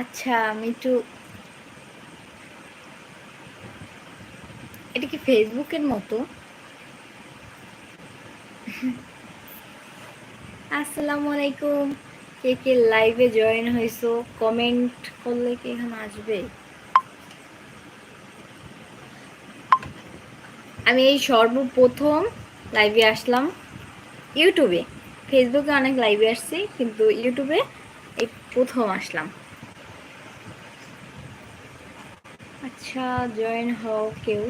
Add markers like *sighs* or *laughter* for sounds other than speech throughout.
আচ্ছা আমি একটু এটা কি ফেসবুকের মতো? আসসালামু আলাইকুম। কে কে লাইভে জয়েন হয়েছো কমেন্ট করলে কি এখানে আসবে? আমি এই সর্বপ্রথম লাইভে আসলাম ইউটিউবে। ফেসবুকে অনেক লাইভে আসছি, কিন্তু ইউটিউবে এই প্রথম আসলাম। আচ্ছা জয়েন হও কেউ।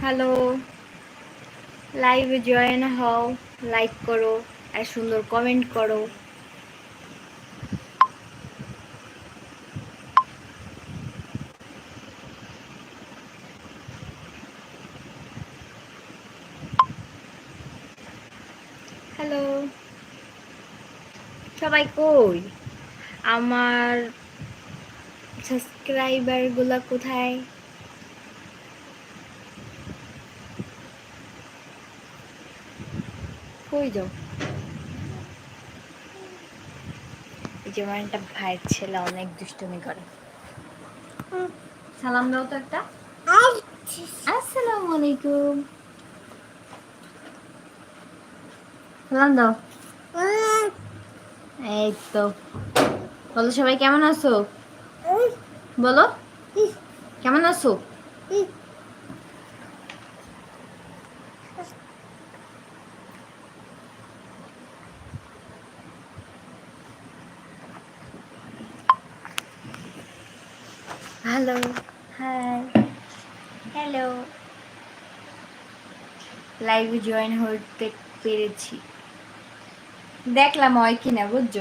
হ্যালো। লাইভে জয়েন হও লাইক করো আর সুন্দর কমেন্ট করো হ্যালো সবাই কই? আমার সাবস্ক্রাইবারগুলো কোথায়? কই যাও? এই যে আমার একটা ভাইয়ের ছেলে অনেক দুষ্টুমি করে। সালাম দাও তো একটা। আসসালামু আলাইকুম। সালাম দাও। এই তো। বলো সবাই কেমন আছো? বলো। কেমন আছো? হ্যালো হাই হ্যালো লাইভে জয়েন হতে পেরেছি। দেখলাম হয় কিনা, বুঝছ?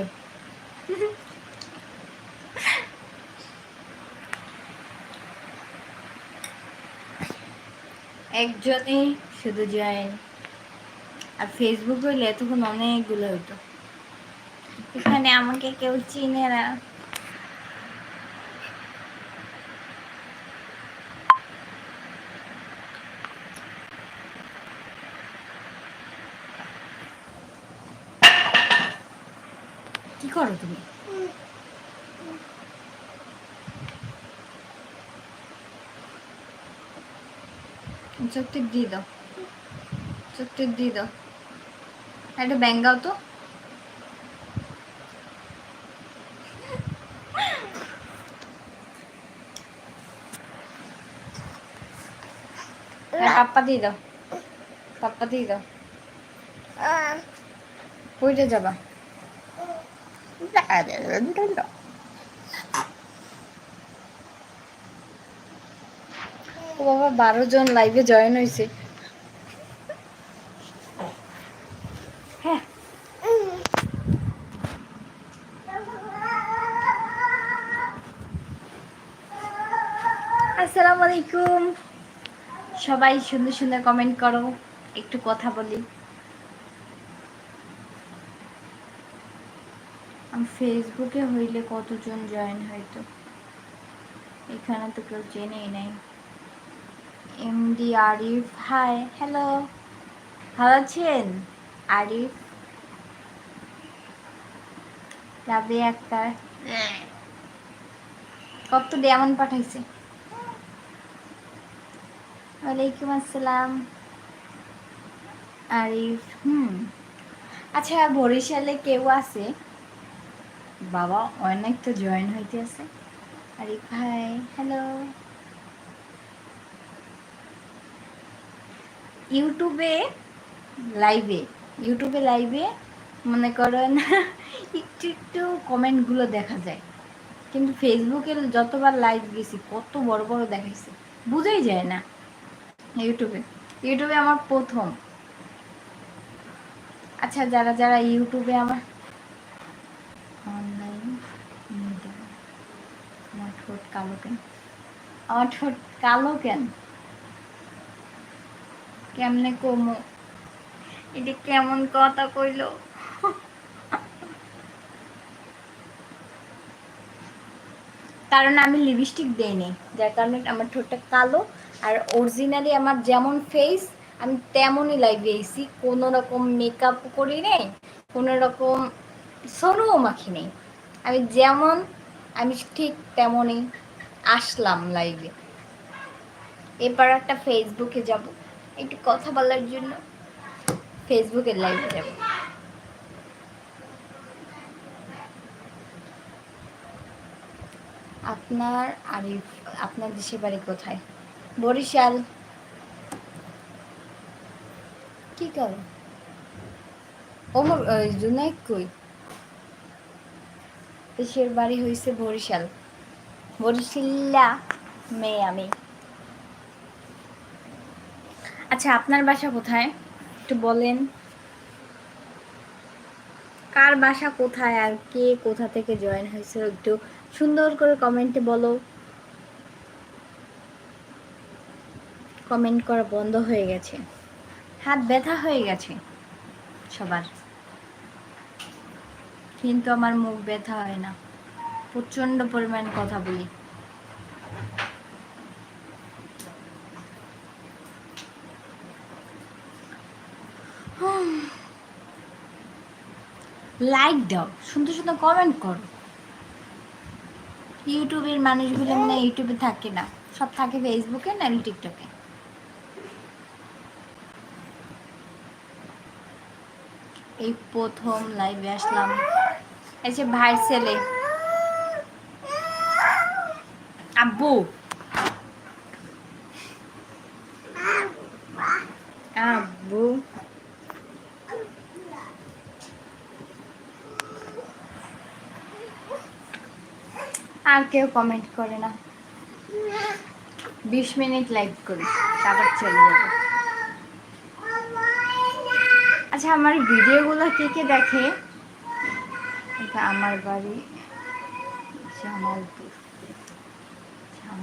একজনই শুধু জয়েন। আর ফেসবুক হইলে এতক্ষণ অনেকগুলো হইতো। এখানে আমাকে কেউ চিনে না। করো তুমি। চোখটি দিয়ে দাও। চোখটি দিয়ে দাও। একটা ব্যাঙ্গাও তো। পাপ্পা দিয়ে দাও। পাপ্পা দিয়ে দাও। কইটা যাবা। ও বাবা, বারো জন লাইভে জয়েন হয়েছে। হ্যাঁ আসসালামু আলাইকুম। সবাই সুন্দর সুন্দর কমেন্ট করো। একটু কথা বলি। ফেসবুকে হইলে কতজন জয়েন হয়তো এখানে তো কেউ জেনেই নাই। এমডি আরিফ হাই হ্যালো ভালো আছেন? আরিফ? রাবে আক্তার কত ডেমন পাঠাইছে। ওয়ালাইকুম আসসালাম। আরিফ, হুম। আচ্ছা বরিশালে কেউ আছে? বাবা অনেক তো জয়েন হইতে আছে। আরিফ ভাই হ্যালো ইউটিউবে লাইভে ইউটিউবে লাইভে মনে করেন *laughs* একটু একটু কমেন্টগুলো দেখা যায়। কিন্তু ফেসবুকে যতবার লাইভ গেছি, কত বড় বড় দেখাইছে, বুঝাই যায় না ইউটিউবে। ইউটিউবে আমার প্রথম। আচ্ছা যারা যারা ইউটিউবে আমার অনলাইন আমার ঠোঁট কালো কেন? আমার ঠোঁট কালো কেন? কেমনে কমো? এটা কেমন কথা কইলো? কারণ আমি লিপস্টিক দেইনি। যার কারণে আমার ঠোঁটটা কালো আর অরিজিনালি আমার যেমন ফেস আমি তেমনই এসি কোনো রকম মেকআপ করি নেই, কোনো রকম সরুও মাখি নেই। আমি যেমন, আমি ঠিক তেমনই আসলাম লাইভে এরপর একটা ফেসবুকে যাব। একটু কথা বলার জন্য ফেসবুকে লাইভে যাব। আপনার আরিফ, আপনার দেশের বাড়ি কোথায়? বরিশাল। কি করো ওমর জুনাইদ কই দেশের বাড়ি হয়েছে বরিশাল। বরিশাল্লা মেয়ে আমি। আচ্ছা আপনার বাসা কোথায়? একটু বলেন। কার বাসা কোথায় আর কে কোথা থেকে জয়েন হয়েছে? একটু সুন্দর করে কমেন্টে বলো। কমেন্ট করা বন্ধ হয়ে গেছে। হাত ব্যথা হয়ে গেছে সবার। কিন্তু আমার মুখ ব্যথা হয় না। প্রচণ্ড পরিমাণ কথা বলি। *sighs* লাইক দাও সুন্দর সুন্দর কমেন্ট করো। ইউটিউবের মানুষগুলো মানে ইউটিউবে থাকে না। সব থাকে ফেসবুকে নাহলে টিকটকে এই প্রথম লাইভে আসলাম। এই যে ভাই ছেলে। আব্বু। আব্বু। আর কেউ কমেন্ট করে না। বিশ মিনিট লাইভ করি, তারপর চলে যাবে। আচ্ছা আমার ভিডিওগুলো কে কে দেখে? এটা আমার বাড়ি জামালপুর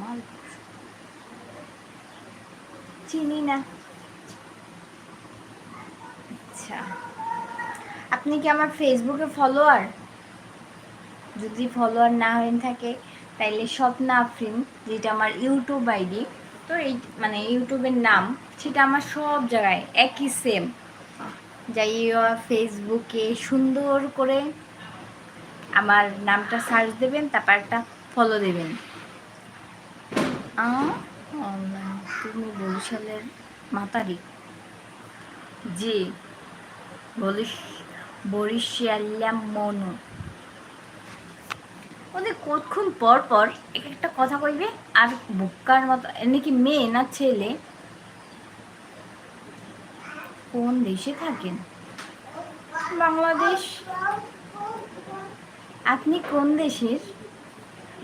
জামালপুর চিনি না। আচ্ছা। আপনি কি আমার ফেসবুকে ফলোয়ার? যদি ফলোয়ার না হয়ে থাকে, তাইলে স্বপ্না আফরিন, যেটা আমার ইউটিউব আইডি, তো এই মানে ইউটিউবের নাম, সেটা আমার সব জায়গায় একই সেম যাই ফেসবুকে সুন্দর করে আমার নামটা সার্চ দেবেন, তারপর একটা ফলো দেবেন। তুমি বরিশালের মাতারি। জি বলিস বরিশাল্লাম মনু ওদের কতক্ষণ পর পর এক একটা কথা কইবে, আর বুক্কার মতো এমনি কি মেয়ে না ছেলে? কোন দেশে থাকেন? বাংলাদেশ। আপনি কোন দেশের?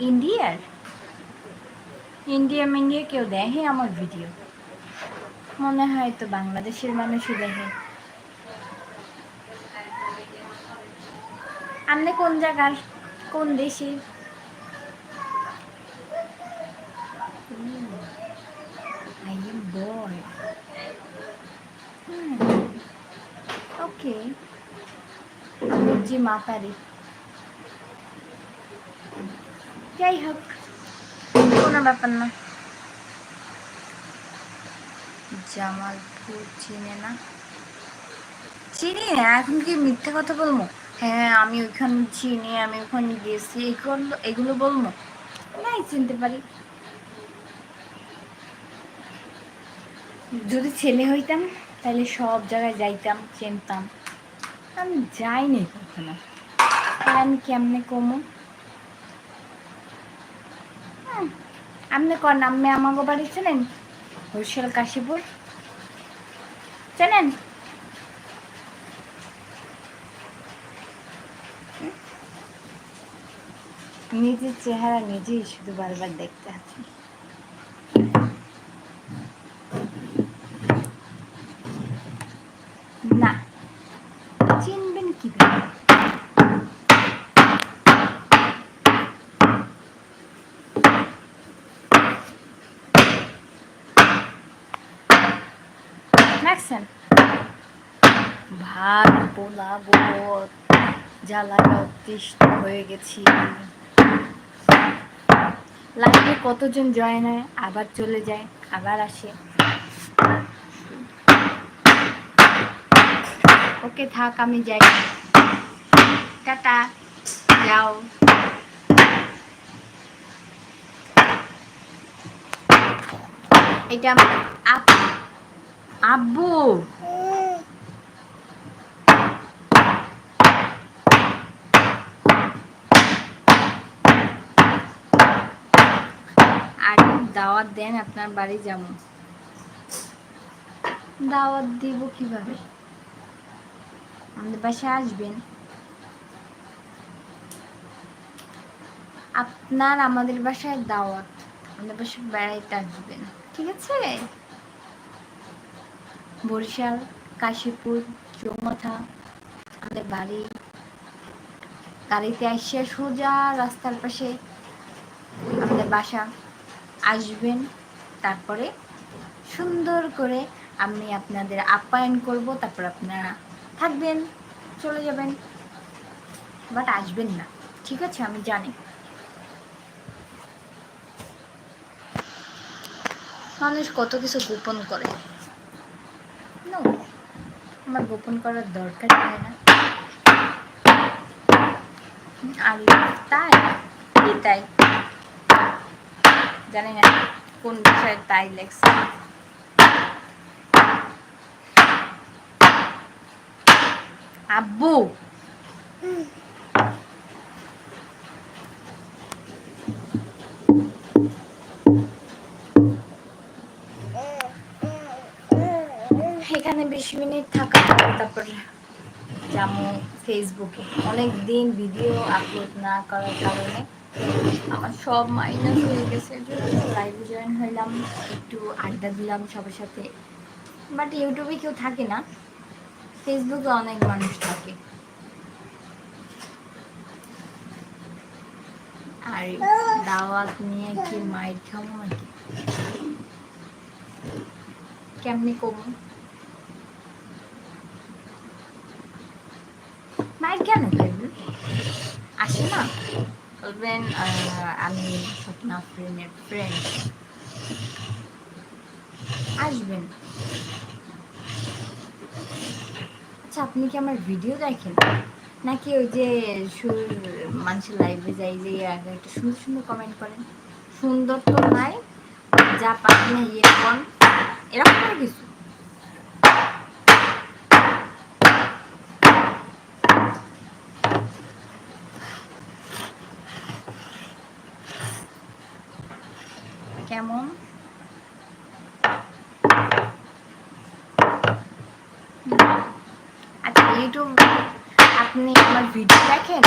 ইন্ডিয়ার? ইন্ডিয়া মিন্ডিয়া কেউ দেখে আমার ভিডিও মনে হয় তো বাংলাদেশের মানুষই দেখে। আপনি কোন জায়গার, কোন দেশের? I am মাতারি। যাই হোক। কোনো ব্যাপার না। জামালপুর চিনে না? চিনি এখন কি মিথ্যা কথা বলব? হ্যাঁ আমি ওইখানে চিনি, আমি ওখানে গেছি, এগুলো এগুলো বলব? নাই চিনতে পারি। যদি ছেলে হইতাম, তাহলে সব জায়গায় যাইতাম, চিনতাম। আমি যাইনি কখনো। আমি কেমনে কমো? আপনি কর নামে আমাকে বাড়ি চেনেন? হুশিয়াল কাশীপুর। চেনেন? নিজের চেহারা নিজেই শুধু বারবার দেখতে আছে না চিনবেন কীভাবে দেখছেন ভাত, পোলা বোধ জ্বালাটা অতিষ্ঠ হয়ে গেছি। লাইভে কতজন জয়েন হয় আবার চলে যায়, আবার আসে। ওকে থাক, আমি যাই। টাটা, যাও। এটা আব্বু। আর দাওয়াত দেন আপনার বাড়ি যেমন দাওয়াত দিব কীভাবে? আমাদের বাসায় আসবেন। আপনার আমাদের বাসায় দাওয়াত। আমাদের বাসায় বেড়াইতে আসবেন। ঠিক আছে? বরিশাল, কাশীপুর, চৌমাথা, আমাদের বাড়ি। গাড়িতে আসিয়া সোজা রাস্তার পাশে আমাদের বাসা। আসবেন, তারপরে সুন্দর করে আমি আপনাদের আপ্যায়ন করব, তারপর আপনারা থাকবেন, চলে যাবেন। বাট আসবেন না, ঠিক আছে? আমি জানি। মানুষ কত কিছু গোপন করে। No, আমার গোপন করার দরকার হয় না। আর তাই এটাই জানি না কোন বিষয়ে তাই লেগছে আব্বু! এখানে বিশ মিনিট থাকা তারপর যাব ফেসবুকে। অনেক দিন ভিডিও আপলোড না করার কারণে আমার সব মাইনাস হয়ে গেছে। লাইভে জয়েন হইলাম, একটু আড্ডা দিলাম সবার সাথে। বাট ইউটিউবে কেউ থাকে না। ফেসবুকে অনেক মানুষ থাকে। আর দাওয়াত নিয়ে কি মাইর খাব নাকি? কেমনি কমু মাইর কেন আসে না। বলবেন আমি স্বপ্না ফ্রেন্ডের ফ্রেন্ড আসবেন। আচ্ছা আপনি কি আমার ভিডিও দেখেন? নাকি ওই যে সুর, মানুষের লাইভে যাই যে আগে একটা সুন্দর সুন্দর কমেন্ট করেন। সুন্দর তো নাই, যা পারেন ইয়ে এরকম কিছু? কেমন? আচ্ছা ইউটিউব আপনি আমার ভিডিও দেখেন?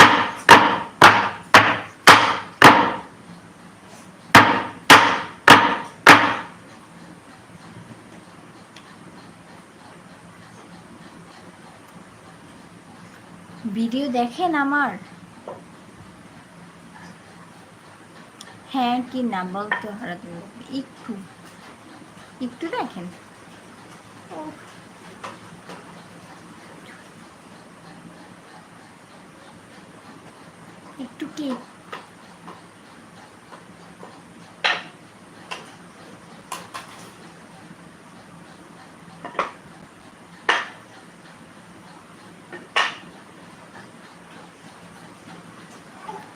ভিডিও দেখেন আমার? হ্যাঁ কি না বলতে? হারাতে একটু একটু দেখেন। একটু কি?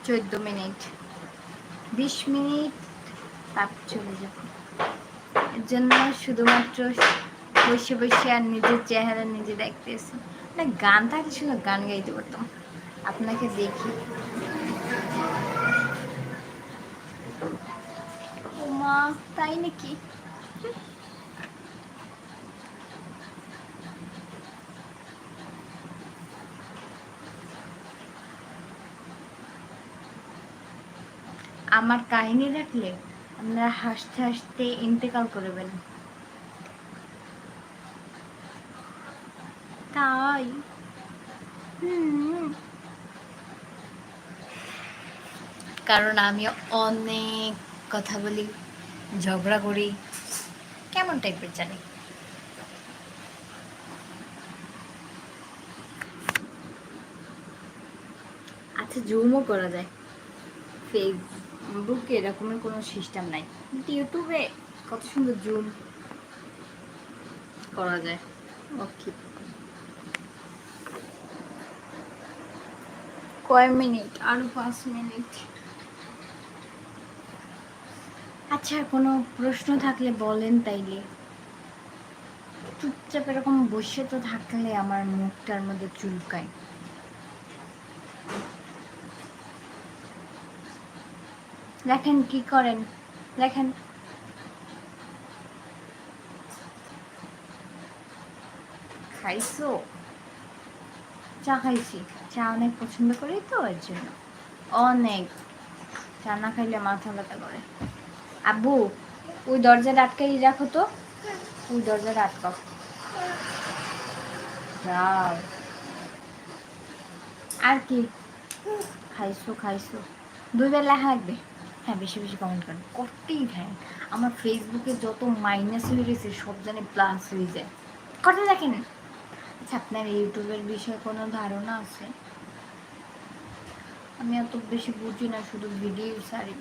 চোদ্দ মিনিট। বিশ মিনিট তার চলে যাবে। এর জন্য শুধুমাত্র বসে বসে আর নিজের চেহারা নিজে দেখতেছি। না গান থাকলে শুধু গান গাইতে পারতাম। আপনাকে দেখি। মা তাই নাকি? আমার কাহিনী রাখলে আপনারা হাসতে হাসতে ইন্তেকাল করবেন। তাই। কারণ আমি অনেক কথা বলি, ঝগড়া করি, কেমন টাইপের জানি। আচ্ছা জুমও করা যায়। ফেস বুকে এরকমের কোনো সিস্টেম নাই। কিন্তু ইউটিউবে কত সুন্দর জুম করা যায়। ওকে। কয় মিনিট? আরও পাঁচ মিনিট। আচ্ছা কোনো প্রশ্ন থাকলে বলেন তাইলে। চুপচাপ এরকম বসে তো থাকলে আমার মুখটার মধ্যে চুলকায়। দেখেন কি করেন? দেখেন খাইছো? চা খাইছি। চা অনেক পছন্দ করি তো এর জন্য। অনেক। চা না খাইলে মাথা ব্যথা করে। আব্বু ওই দরজাটা আটকাই রাখো তো। ওই দরজাটা আটকাও। যাও। আর কি? খাইছো খাইছো। দুই বেলা লাগবে। হ্যাঁ বেশি বেশি কমেন্ট করেন। করতেই থাকেন আমার ফেসবুকে যত মাইনাস হয়ে গেছে সব জানে প্লাস হয়ে যায়। করতে দেখেন। আচ্ছা আপনার ইউটিউবের বিষয়ে কোনো ধারণা আছে? আমি এত বেশি বুঝি না, শুধু ভিডিও সারি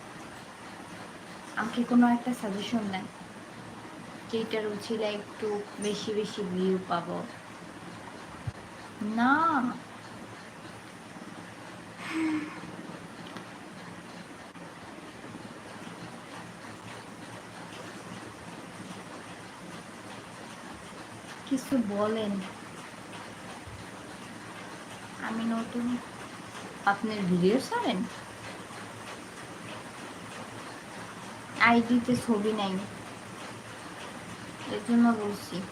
আমাকে কোনো একটা সাজেশন দেন যেটার উচিলে একটু বেশি বেশি ভিউ পাবো। না। কিছু বলেন। আমি নতুন আপনার ভিডিও ছাড়েন? আইডিতে ছবি নাই। এর জন্য বলছি,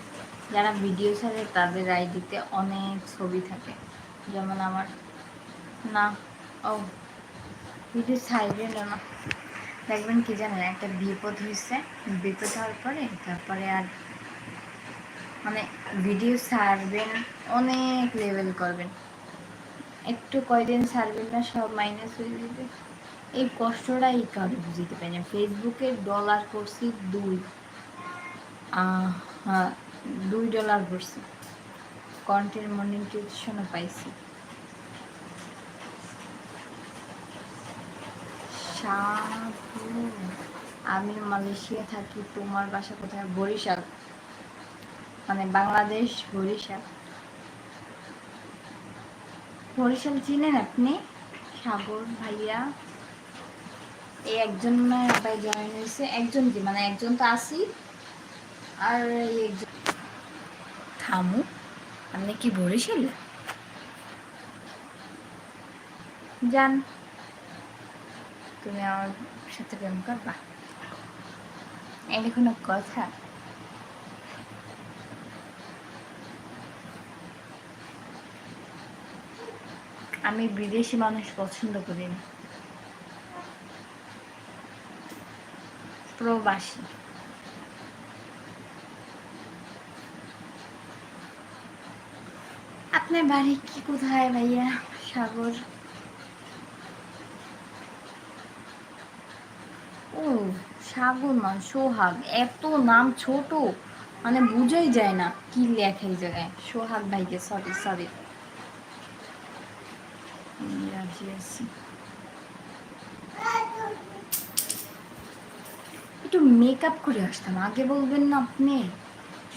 যারা ভিডিও ছাড়ে তাদের আইডিতে অনেক ছবি থাকে। যেমন আমার, না, ও, ভিডিও ছাড়বেন না। দেখবেন কি জানেন, একটা বিপদ হয়েছে। বিপদ হওয়ার পরে, তারপরে আর মানে ভিডিও ছাড়বেন, অনেক লেভেল করবেন। একটু কয়দিন ছাড়বেন না, সব মাইনাস হয়ে যাবে। এই কষ্টটাই কারও বুঝতে পারি না। ফেসবুকে ডলার করছি দুই। হ্যাঁ দুই ডলার করছি। কন্টেন্ট মনিটাইজেশনও পাইছি। আমি মালয়েশিয়া থাকি, তোমার বাসা কোথায়? বরিশাল। মানে বাংলাদেশ, বরিশাল। বরিশাল চিনেন আপনি? সাগর ভাইয়া। এই একজন আবার জয়েন হয়েছে। একজন কি? মানে একজন তো আসি আর এই একজন থামু। আপনি কি বরিশাল? যান। তুমি আমার সাথে প্রেম করবা। এটা কোনো কথা। আমি বিদেশি মানুষ পছন্দ করি না। প্রবাসী। আপনার বাড়ি কি কোথায় ভাইয়া? সাগর। ও, সাগর না সোহাগ। এত নাম ছোট মানে বুঝাই যায় না কি লেখা এই জায়গায়। সোহাগ ভাইকে সরি সরি একটু মেকআপ করে আসতাম। আগে বলবেন না আপনি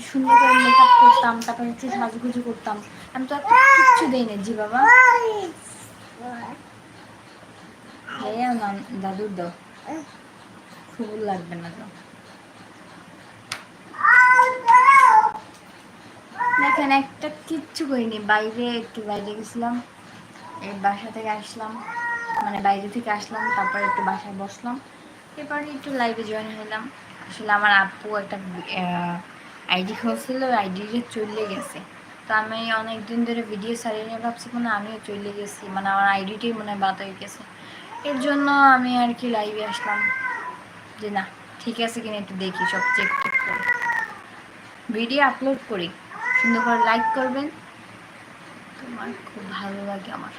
সুন্দর করে মেকআপ করতাম, তারপরে একটু সাজুগুজু করতাম। আমি তো কিচ্ছু দেই না জি বাবা। হ্যাঁ না দাদুর দাও। ফুল লাগবে না তো। দেখেন, একটা কিচ্ছু করিনি, বাইরে একটু বাইরে গেছিলাম। এই বাসা থেকে আসলাম মানে বাইরে থেকে আসলাম, তারপর একটু বাসায় বসলাম। এরপরে একটু লাইভে জয়েন হলাম আসলে আমার আপু একটা আইডি খুলছিল আইডিটা চলে গেছে। তো আমি অনেক দিন ধরে ভিডিও ছাড়িয়ে নিয়ে ভাবছি মানে আমিও চলে গেছি মানে আমার আইডিটাই মনে হয় বাদ হয়ে গেছে। এর জন্য আমি আর কি লাইভে আসলাম। যে না, ঠিক আছে কিনা একটু দেখি, সব চেক টেক করে। ভিডিও আপলোড করি। সুন্দর করে লাইক করবেন। তোমার খুব ভালো লাগে আমার।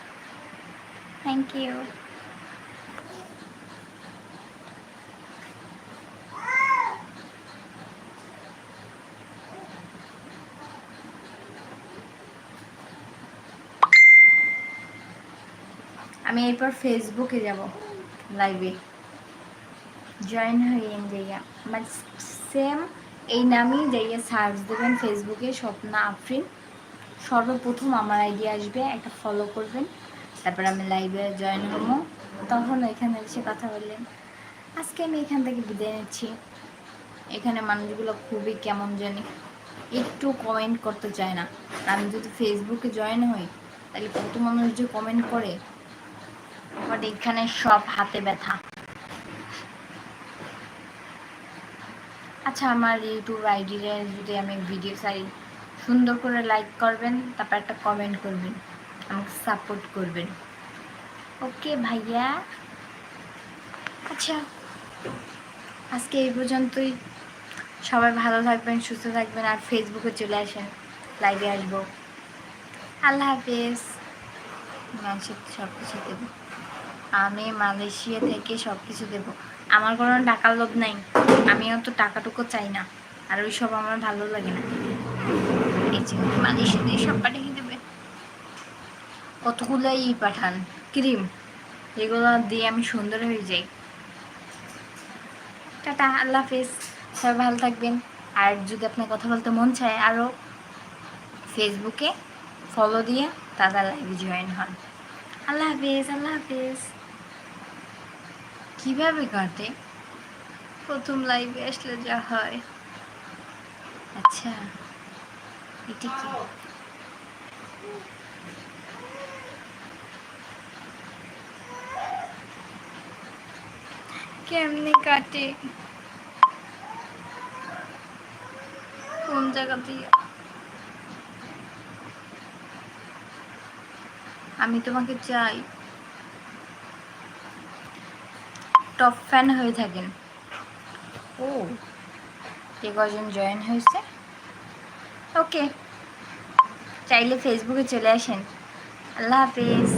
থ্যাংক ইউ আমি এরপর ফেসবুকে যাব লাইভে জয়েন হইয়েন যাইয়া। মানে সেম এই নামই যাইয়া সার্চ দেবেন ফেসবুকে স্বপ্না আফরিন। সর্বপ্রথম আমার আইডি আসবে, একটা ফলো করবেন। তারপর আমি লাইভে জয়েন হব। তখন এখানে এসে কথা বললেন, আজকে আমি এখান থেকে বিদায় নিচ্ছি। এখানে মানুষগুলো খুবই কেমন জানি, একটু কমেন্ট করতে চায় না। আমি যদি ফেসবুকে জয়েন হই, তাহলে কত মানুষ যে কমেন্ট করে বাট এখানে সব হাতে ব্যথা। আচ্ছা আমার ইউটিউব আইডিতে যদি আমি ভিডিও চাই সুন্দর করে লাইক করবেন, তারপর একটা কমেন্ট করবেন। আমাকে সাপোর্ট করবেন। ওকে ভাইয়া। আচ্ছা আজকে এই পর্যন্তই। সবাই ভালো থাকবেন, সুস্থ থাকবেন, আর ফেসবুকে চলে আসেন। লাইভে আসব। আল্লাহ হাফেজ। মানুষের সব কিছু দেবো। আমি মালয়েশিয়া থেকে সব কিছু দেবো। আমার কোনো টাকার লোভ নাই। আমিও তো টাকাটুকু চাই না। আর ওই সব আমার ভালো লাগে না। এই যে মালয়েশিয়া দিয়ে সব পাঠিয়ে দেবে কতগুলো ই পাঠান? ক্রিম। এগুলো দিয়ে আমি সুন্দর হয়ে যাই। টাটা, আল্লাহ হাফেজ। সবাই ভালো থাকবেন। আর যদি আপনার কথা বলতে মন চায় আরও ফেসবুকে ফলো দিয়ে দাদা লাইভে জয়েন হন। আল্লাহ হাফেজ আল্লাহ হাফেজ। কীভাবে কাটে? প্রথম লাইভে আসলে যা হয়। আচ্ছা এটা কি? কেমনে কাটে? কোন জায়গা দিয়ে? আমি তোমাকে চাই। টপ ফ্যান হয়ে থাকেন। ও। কে কজন জয়েন হয়েছে? ওকে চাইলে ফেসবুকে চলে আসেন। আল্লাহ হাফিজ।